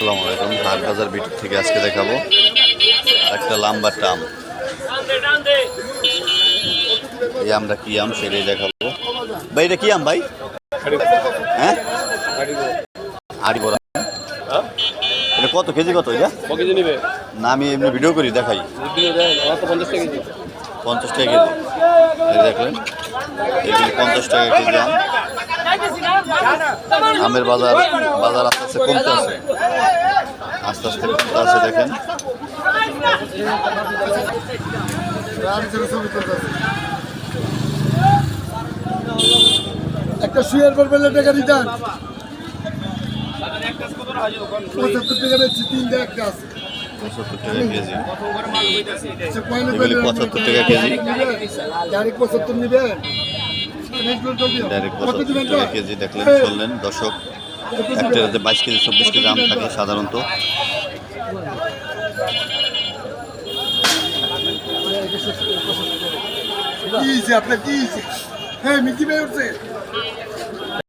আসসালামু আলাইকুম। হাট বাজার বিটুর থেকে আজকে দেখাবো একটা লম্বা টাম। এই আমরা কি আম সেটাই দেখাবো। ভাই এটা কি আম ভাই? হ্যাঁ? আড়ি বড় এটা কত কেজি কত এটা? না আমি এমনি ভিডিও করি দেখাই। পঞ্চাশ টাকা কেজি। পঞ্চাশ টাকা কেজি দেখলেন এগুলি পঞ্চাশ টাকা কেজি আম। আমের বাজার বাজার আস্তে আস্তে কমতে আছে আস্তে আস্তে কমতে আছে দেখেন। একটা শুয়ের পর পেলে টাকা রিটার্ন পঁচাত্তর টাকা দিচ্ছি তিনটা একটা আছে। পঁচাত্তর টাকা কেজি। আচ্ছা, 75 টাকা কেজি। পঁচাত্তর নিবেন? ডাইরেক্ট কেজি দেখলেন চললেন। দর্শক একটা বাইশ কেজি চব্বিশ কেজি আম থাকে সাধারণত। কি আপনার? কি হ্যাঁ মিকি ভাই উঠছে।